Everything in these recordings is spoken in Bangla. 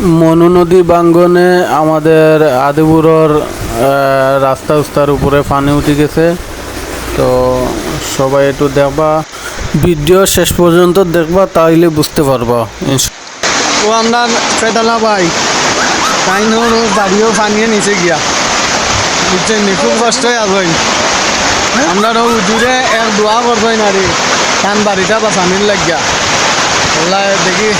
মনু নদী বাঙ্গনে আমাদের আদিপুরর রাস্তা উস্তার উপরে পানি উঠে গেছে। তো সবাই একটু দেখবা, ভিডিও শেষ পর্যন্ত দেখবা, তাইলে বুঝতে পারবা। ও আমরা ফেদালা ভাই তাই বাড়িও পানিয়ে নিচে গিয়া। বুঝছেন খুব কষ্ট আর ভাই। আমরা উজুরে এক দোয়া করবই না রে। কান বাড়িটা বাঁচানির লাগিয়া। দেখি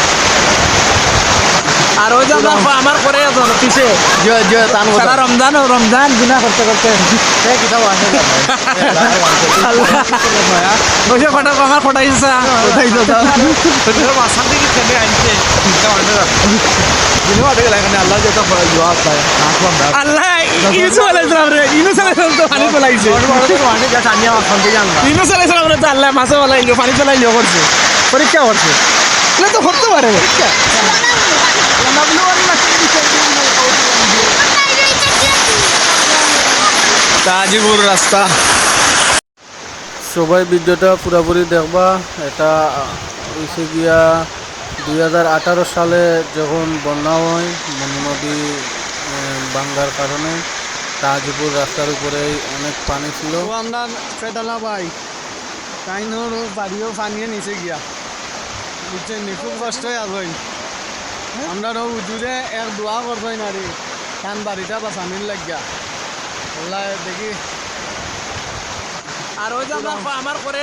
আর ওই যে আমার আমার করে আছে পিছে। জয় জয় তান সারা রমজান রমজান গুনা করতে। করতে ওই যে ফটো আমার ফটো ইসা মাসার দিকে ছেলে আনছে আল্লাহ আল্লাহ ইউসুফ আলাইহিস সালাম রে ইউনুস আলাইহিস সালাম তো পানি তোলাইছে ইউনুস আলাইহিস রে তো আল্লাহ মাছে পানি করছে। পরীক্ষা করছে। এটা তো করতে পারে। পরীক্ষা তাজিপুর রাস্তা। সবাই ভিডিওটা পুরোপুরি দেখবা। এটা হয়েছে গিয়া দুই হাজার আঠারো সালে যখন বন্যা হয় মনু নদী আহ, ভাঙ্গার কারণে তাজপুর রাস্তার উপরে অনেক পানি ছিল। আমরা ফেদালা ভাই তাই বাড়িও পানিয়ে নিচে গিয়া। বুঝছেন নি খুব কষ্ট আর ভাই আমরা উজুরে এক দোয়া করবই না রে কান বাড়িটা বাঁচানির লাগিয়া আল্লাহ দেখি আর ওই যে আমার আমার করে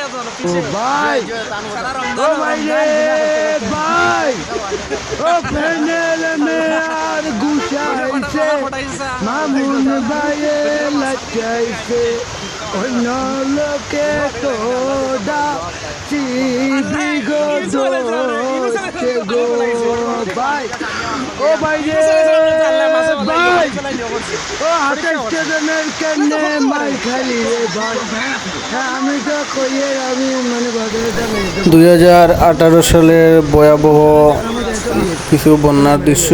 ভাই জয় তান সারা রমজান ও ভাই ও প্যানেল মে আর গুছাইছে মামুন ভাইয়ে লাচাইছে অন্য লোকে তো ও ভাই ও হাতে স্টেশনের কেনে মাই খালি রে ভাই। হ্যাঁ আমি তো কইয়ে আমি মানে দুই হাজার আঠারো সালের ভয়াবহ কিছু বন্যার দৃশ্য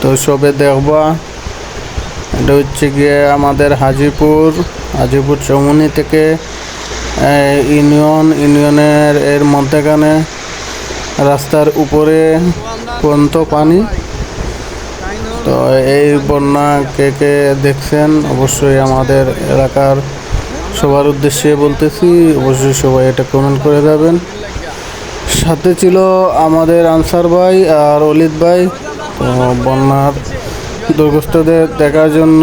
তো সবে দেখবা। এটা হচ্ছে গিয়ে আমাদের হাজিপুর হাজিপুর চৌমনি থেকে ইউনিয়ন ইউনিয়নের এর মধ্যেখানে রাস্তার উপরে। পর্যন্ত পানি। তো এই বন্যা কে কে দেখছেন, অবশ্যই আমাদের এলাকার সবার উদ্দেশ্যে বলতেছি, অবশ্যই সবাই এটা কমেন্ট করে যাবেন। সাথে ছিল আমাদের আনসার ভাই আর অলিদ ভাই। তো বন্যার দুর্গস্তদের দেখার জন্য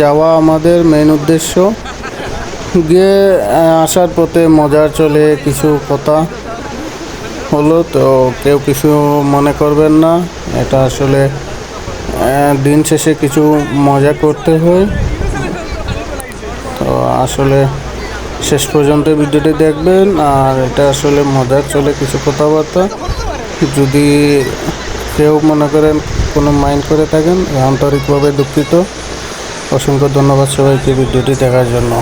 যাওয়া আমাদের মেইন উদ্দেশ্য। গিয়ে আসার পথে মজার চলে কিছু কথা। হলো তো কেউ কিছু মনে করবেন না। এটা আসলে দিন শেষে কিছু মজা করতে হয়। তো আসলে শেষ পর্যন্ত ভিডিওটি দেখবেন, আর এটা আসলে মজার চলে কিছু কথাবার্তা। যদি কেউ মনে করেন কোনো মাইন্ড করে থাকেন আন্তরিকভাবে দুঃখিত। অসংখ্য ধন্যবাদ সবাইকে ভিডিওটি দেখার জন্য।